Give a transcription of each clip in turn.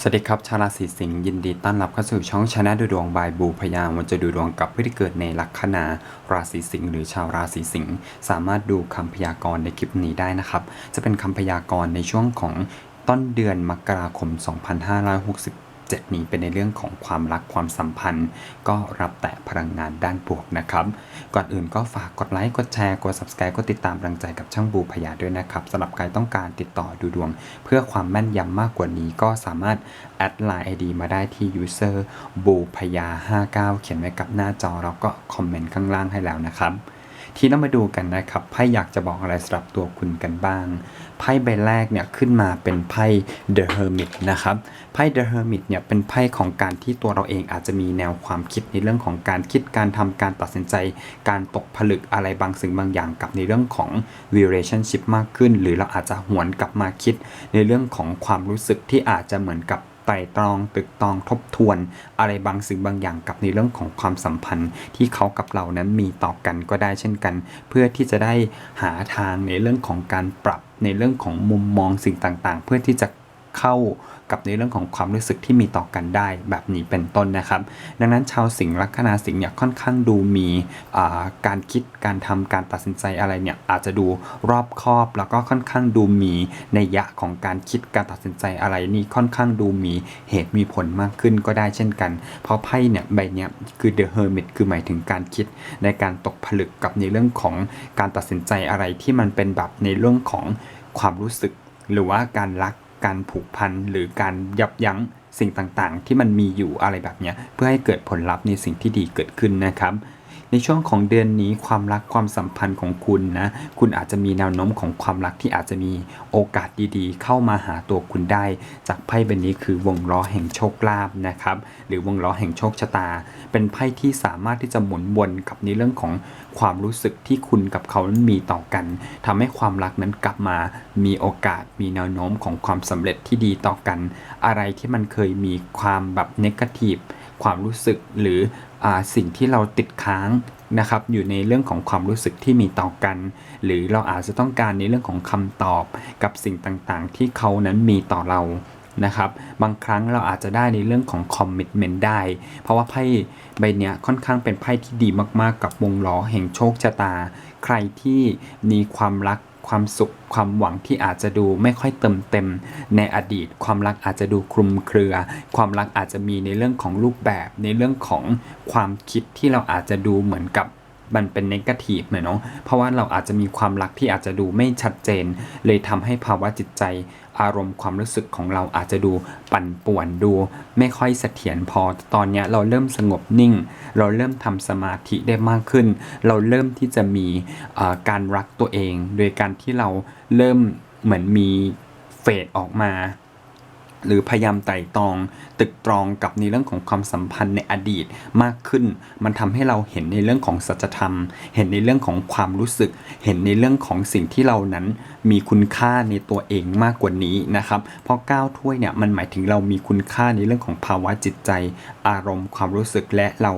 สวัสดีครับ ชาวราศีสิงห์ยินดีต้อนรับเข้าสู่ช่องชนะดูดวงบายบูพยาวันจะดูดวงกับผู้ที่เกิดในลัคนาราศีสิงห์หรือชาวราศีสิงห์สามารถดูคำพยากรณ์ในคลิปนี้ได้นะครับ จะเป็นคำพยากรณ์ในช่วงของต้นเดือนมกราคม 7 นี้เป็นในเรื่องของความรักความสัมพันธ์ ก็รับแต่พลังงานด้านบวกนะครับ ก่อนอื่นก็ฝากกดไลค์ กดแชร์ กด subscribe กดติดตามกำลังใจกับช่างบูพยาด้วยนะครับสำหรับใครต้องการติดต่อดูดวง เพื่อความแม่นยำมากกว่านี้ก็สามารถแอดไลน์ ID มาได้ที่ user บูพยา59 เขียนไว้กับหน้าจอแล้วก็คอมเมนต์ข้างล่างให้แล้วนะครับ ที่เรามาดูกันนะครับไพ่อยากจะบอกอะไรสำหรับตัวคุณกันบ้างไพ่ใบแรกเนี่ยขึ้นมาเป็นไพ่ The Hermit นะครับไพ่ The Hermit เนี่ยเป็นไพ่ของการที่ตัวเราเองอาจจะมีแนวความคิดในเรื่องของการคิดการทำการตัดสินใจ การตกผลึกอะไรบางสิ่งบางอย่างกับในเรื่องของ relationship มากขึ้น หรือเราอาจจะหวนกลับมาคิดในเรื่องของความรู้สึกที่อาจจะเหมือนกับ ไต่ตรองตึกตองทบทวน อะไรบางสิ่งบางอย่างกับในเรื่องของความสัมพันธ์ที่เขากับเรานั้นมีต่อกันก็ได้เช่นกัน เพื่อที่จะได้หาทางในเรื่องของการปรับในเรื่องของมุมมองสิ่งต่างๆ เพื่อที่จะ เข้ากับในเรื่องของความรู้สึกที่มีต่อกันได้แบบนี้เป็นต้นนะครับ ดังนั้นชาวสิงห์ลัคนาสิงห์เนี่ยค่อนข้างดูมีการคิดการทำการตัดสินใจอะไรเนี่ยอาจจะดูรอบคอบ แล้วก็ค่อนข้างดูมีในยยะของการคิดการตัดสินใจอะไรนี่ค่อนข้างดูมีเหตุมีผลมากขึ้นก็ได้เช่นกัน เพราะไพ่เนี่ยใบเนี้ยคือ The Hermit คือหมายถึงการคิดในการตกผลึกกับในเรื่องของการตัดสินใจอะไรที่มันเป็นแบบในเรื่องของความรู้สึกหรือว่าการรัก การผูกพันหรือการยับยั้งสิ่งต่างๆ ที่มันมีอยู่อะไรแบบนี้เพื่อให้เกิดผลลัพธ์ในสิ่งที่ดีเกิดขึ้นนะครับ ในช่วงของเดือนนี้ความรักความสัมพันธ์ของคุณนะคุณอาจจะมีแนวโน้มของความรักที่อาจจะมีโอกาสดีๆ เข้ามาหาตัวคุณได้ จากไพ่ใบนี้คือวงล้อแห่งโชคลาภนะครับหรือวงล้อแห่งโชคชะตา เป็นไพ่ที่สามารถที่จะหมุนวนกับในเรื่องของความรู้สึกที่คุณกับเขานั้นมีต่อกันทำให้ความรักนั้นกลับมา มีโอกาสมีแนวโน้มของความสำเร็จที่ดีต่อกัน อะไรที่มันเคยมีความแบบเนกาทีฟความรู้สึกหรือ สิ่งที่เราติดค้างนะครับอยู่ในเรื่องของความรู้สึกที่มีต่อกัน หรือเราอาจจะต้องการในเรื่องของคำตอบกับสิ่งต่างๆ ที่เขานั้นมีต่อเรา นะครับ บางครั้งเราอาจจะได้ในเรื่องของคอมมิ t เมนต์ได้ เพราะว่าไพ่ใบเนี้ยค่อนข้างเป็นไพ่ที่ดีมากๆ กับวงล้อแห่งโชคชะตา ใครที่มีความรักความสุขความหวังที่อาจจะดูไม่ค่อยเติมเต็ม ในอดีต ความรักอาจจะดูคลุมเครือ ความรักอาจจะมีในเรื่องของรูปแบบ ในเรื่องของความคิดที่เราอาจจะดูเหมือนกับ มันเป็นเนกาทีฟหน่อยเนาะเพราะว่าเราอาจจะมีความรักที่อาจจะดูไม่ชัดเจน เลยทำให้ภาวะจิตใจอารมณ์ความรู้สึกของเราอาจจะดูปั่นป่วนดู ไม่ค่อยเสถียรพอ ตอนนี้เราเริ่มสงบนิ่ง เราเริ่มทำสมาธิได้มากขึ้น เราเริ่มที่จะมีการรักตัวเอง โดยการที่เราเริ่มเหมือนมีเฟดออกมา หรือพยายามไต่ตอง ตึกตรองกับในเรื่องของความสัมพันธ์ในอดีตมากขึ้น มันทำให้เราเห็นในเรื่องของสัจธรรม เห็นในเรื่องของความรู้สึก เห็นในเรื่องของสิ่งที่เรานั้นมีคุณค่าในตัวเองมากกว่านี้นะครับ เพราะก้าวถ้วยเนี่ยมันหมายถึงเรามีคุณค่าในเรื่องของภาวะจิตใจ อารมณ์ ความรู้สึกและเรา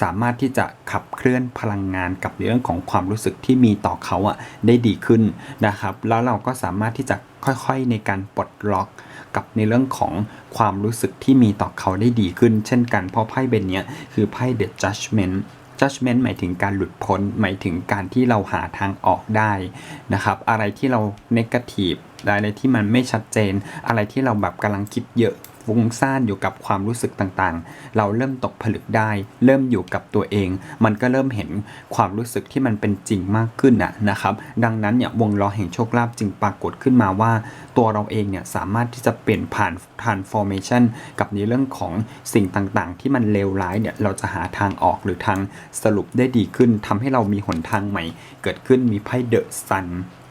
สามารถที่จะขับเคลื่อนพลังงานกับในเรื่องของความรู้สึกที่มีต่อเขาอะได้ดีขึ้นนะครับ แล้วเราก็สามารถที่จะค่อยๆในการปลดล็อก กับในเรื่องของความรู้สึกที่มีต่อเขาได้ดีขึ้น เช่นกันเพราะไพ่เบนเนี้ยคือไพ่ The Judgment judgment หมายถึงการหลุดพ้น หมายถึงการที่เราหาทางออกได้นะครับ อะไรที่เรา negative อะไรที่มันไม่ชัดเจน อะไรที่เราแบบกำลังคิดเยอะ ฟุ้งซ่านอยู่กับความรู้สึกต่างๆ เราเริ่มตกผลึกได้ เริ่มอยู่กับตัวเอง มันก็เริ่มเห็นความรู้สึกที่มันเป็นจริงมากขึ้นนะนะครับ ดังนั้นเนี่ยวงล้อแห่งโชคลาภจึงปรากฏขึ้นมาว่า ตัวเราเองเนี่ยสามารถที่จะเปลี่ยนผ่าน transformation กับในเรื่องของสิ่งต่างๆ ที่มันเลวร้ายเนี่ยเราจะหาทางออกหรือทางสรุปได้ดีขึ้นทำให้เรามีหนทางใหม่ เกิดขึ้นมีไพ่เดอะซัน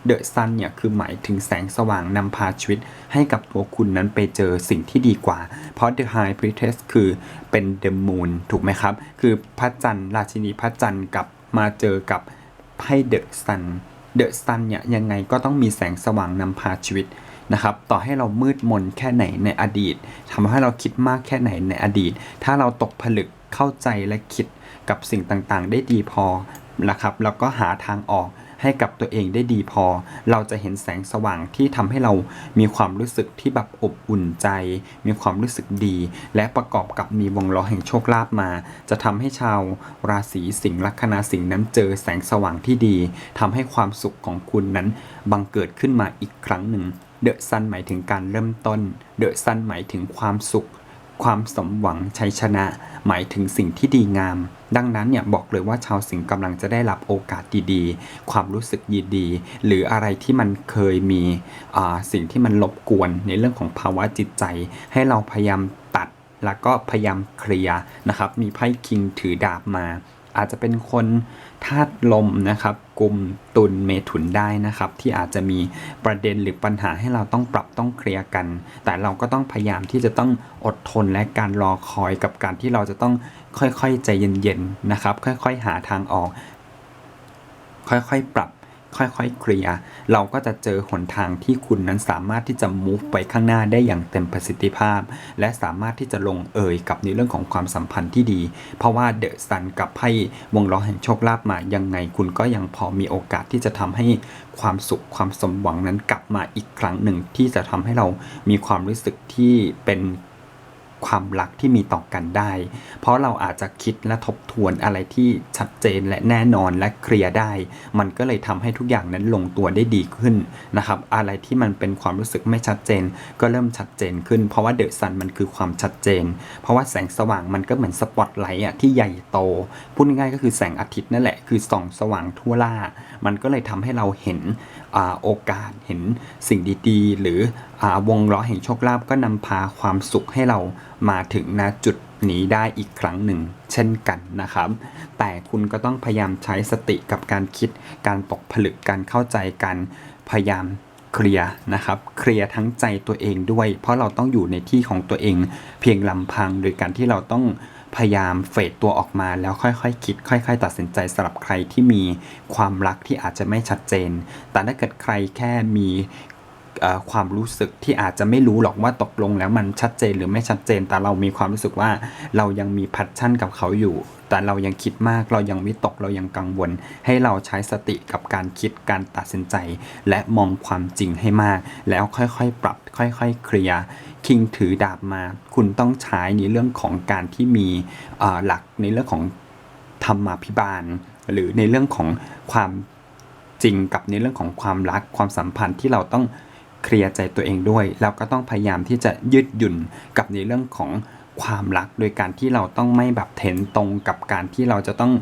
เดอะซันเนี่ยคือหมายถึงแสงสว่างนำพาชีวิต ให้กับตัวคุณนั้นไปเจอสิ่งที่ดีกว่า เพราะ The High Priestess คือเป็น The Moon ถูกไหมครับ คือพระจันทร์ราชินีพระจันทร์กับมาเจอกับไพ่เดอะซันเดอะซันเนี่ยยังไงก็ต้องมีแสงสว่างนำพาชีวิตนะครับต่อให้เรามืดมนแค่ไหนในอดีตทำให้เราคิดมากแค่ไหนในอดีต ถ้าเราตกผลึกเข้าใจและคิดกับสิ่งต่างๆ ได้ดีพอนะครับแล้วก็หาทางออก ให้กับตัวเองได้ดีพอ เราจะเห็นแสงสว่างที่ทำให้เรามีความรู้สึกที่แบบอบอุ่นใจ มีความรู้สึกดี และประกอบกับมีวงล้อแห่งโชคลาภมา จะทำให้ชาวราศีสิงห์ลัคนาสิงห์นั้นเจอแสงสว่างที่ดีทำให้ความสุขของคุณนั้นบังเกิดขึ้นมาอีกครั้งหนึ่งเดอะซันหมายถึงการเริ่มต้น เดอะซันหมายถึงความสุข ความสมหวังชัยชนะ หมายถึงสิ่งที่ดีงาม ดังนั้นเนี่ยบอกเลยว่าชาวสิงห์กำลังจะได้รับโอกาสดีๆ ความรู้สึกยินดีหรืออะไรที่มันเคยมีอ่าสิ่งที่มันรบกวนในเรื่องของภาวะจิตใจ ให้เราพยายามตัดแล้วก็พยายามเคลียร์นะครับ มีไพ่คิงถือดาบมา อาจจะเป็นคน ธาตุลมนะครับกลุ่มตุลเมถุนได้นะครับ ที่อาจจะมีประเด็นหรือปัญหาให้เราต้องปรับต้องเคลียร์กัน แต่เราก็ต้องพยายามที่จะต้องอดทนและการรอคอยกับการที่เราจะต้องค่อยๆใจเย็นๆนะครับ ค่อยๆหาทางออก ค่อยๆปรับ ค่อยๆเคลียร์เราก็จะเจอหนทางที่คุณนั้นสามารถที่จะ move ไปข้างหน้าได้อย่างเต็มประสิทธิภาพ และสามารถที่จะลงเอยกับในเรื่องของความสัมพันธ์ที่ดี เพราะว่าเดอะซันกับไพ่วงล้อแห่งโชคลาภมายังไงคุณก็ยังพอมีโอกาสที่จะทำให้ความสุขความสมหวังนั้นกลับมาอีกครั้งหนึ่งที่จะทำให้เรามีความรู้สึกที่เป็น ความรักที่มีต่อกันได้ เพราะเราอาจจะคิดและทบทวนอะไรที่ชัดเจนและแน่นอนและเคลียร์ได้ มันก็เลยทำให้ทุกอย่างนั้นลงตัวได้ดีขึ้นนะครับ อะไรที่มันเป็นความรู้สึกไม่ชัดเจน ก็เริ่มชัดเจนขึ้น เพราะว่าเดอะซันมันคือความชัดเจน เพราะว่าแสงสว่างมันก็เหมือนสปอตไลท์อะที่ใหญ่โต พูดง่ายก็คือแสงอาทิตย์นั่นแหละ คือส่องสว่างทั่วล่า มันก็เลยทำให้เราเห็นอโอกาส เห็นสิ่งดีๆ หรือ วงล้อแห่งโชคลาภก็นำพาความสุขให้เรามาถึงณจุดนี้ได้อีกครั้งหนึ่ง เช่นกันนะครับ แต่คุณก็ต้องพยายามใช้สติกับการคิด การตกผลึกการเข้าใจกันพยายามเคลียร์นะครับ เคลียร์ทั้งใจตัวเองด้วย เพราะเราต้องอยู่ในที่ของตัวเอง เพียงลำพังโดยการที่เราต้องพยายามเฟดตัวออกมาแล้วค่อยๆคคิด ค่อย ๆ ตัดสินใจสำหรับใครที่มีความรักที่อาจจะไม่ชัดเจน แต่ถ้าเกิดใครแค่มี ความรู้สึกที่อาจจะไม่รู้หรอกว่าตกลงแล้วมันชัดเจนหรือไม่ชัดเจน แต่เรามีความรู้สึกว่าเรายังมีพัชชั่นกับเขาอยู่ แต่เรายังคิดมากเรายังวิตกเรายังกังวล ให้เราใช้สติกับการคิดการตัดสินใจ และมองความจริงให้มาก แล้วค่อยๆปรับ ค่อยๆเคลียร์คิงถือดาบมา คุณต้องใช้ในเรื่องของการที่มีหลักในเรื่องของธรรมาภิบาล หรือในเรื่องของความจริงกับในเรื่องของความรักความสัมพันธ์ที่เราต้อง เคลียร์ใจตัวเองด้วยแล้วก็ต้องพยายามที่จะยืดหยุ่นกับในเรื่องของความรัก โดยการที่เราต้องไม่แบบเถนตรงกับการที่เราจะต้อง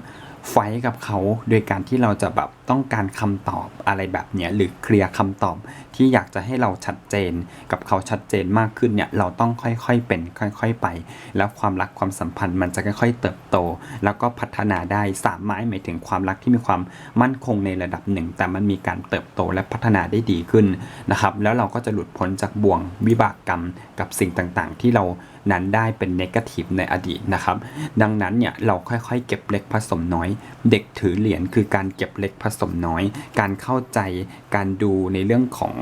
ไฟกับเขาโดยการที่เราจะแบบต้องการคำตอบอะไรแบบเนี้ยหรือเคลียร์คำตอบที่อยากจะให้เราชัดเจน กับเขาชัดเจนมากขึ้นเนี่ยเราต้องค่อยๆเป็นค่อย ๆไป แล้วความรักความสัมพันธ์มันจะค่อยๆเติบโต แล้วก็พัฒนาได้สามไม้หมายถึงความรักที่มีความมั่นคงในระดับหนึ่ง แต่มันมีการเติบโตและพัฒนาได้ดีขึ้นนะครับแล้วเราก็จะหลุดพ้นจากบ่วงวิบากกรรมกับสิ่งต่างๆ ที่เรา นั้นได้เป็นเนกาทีฟในอดีตนะครับ ดังนั้นเนี่ยเราค่อยๆ เก็บเล็กผสมน้อย เด็กถือเหรียญคือการเก็บเล็กผสมน้อย การเข้าใจการดูในเรื่องของ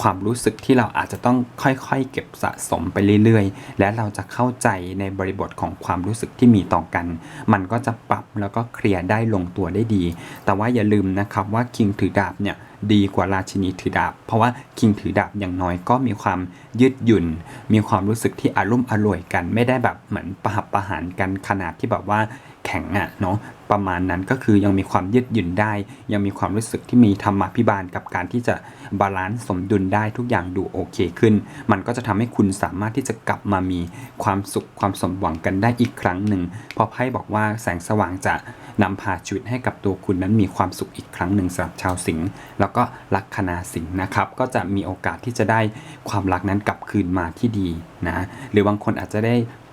ความรู้สึกที่เราอาจจะต้องค่อยๆ เก็บสะสมไปเรื่อยๆ และเราจะเข้าใจในบริบทของความรู้สึกที่มีต่อกัน มันก็จะปรับแล้วก็เคลียร์ได้ลงตัวได้ดี แต่ว่าอย่าลืมนะครับว่าคิงถือดาบเนี่ย ดีกว่าราชินีถือดาบ เพราะว่าคิงถือดาบอย่างน้อยก็มีความยืดหยุ่น มีความรู้สึกที่อารมณ์อร่วยกัน ไม่ได้แบบเหมือนประหับประหารกันขนาดที่แบบว่า แข็งอะเนาะประมาณนั้นก็คือยังมีความยืดหยุ่นได้ ยังมีความรู้สึกที่มีธรรมาภิบาลกับการที่จะบาลานซ์สมดุลได้ทุกอย่างดูโอเคขึ้น มันก็จะทำให้คุณสามารถที่จะกลับมามีความสุขความสมหวังกันได้อีกครั้งหนึ่งเพราะไพ่บอกว่าแสงสว่างจะนำพาชีวิตให้กับตัวคุณนั้นมีความสุขอีกครั้งหนึ่งสำหรับชาวสิงห์แล้วก็ลัคนาสิงห์นะครับก็จะมีโอกาสที่จะได้ความรักนั้นกลับคืนมาที่ดีนะหรือบางคนอาจจะได้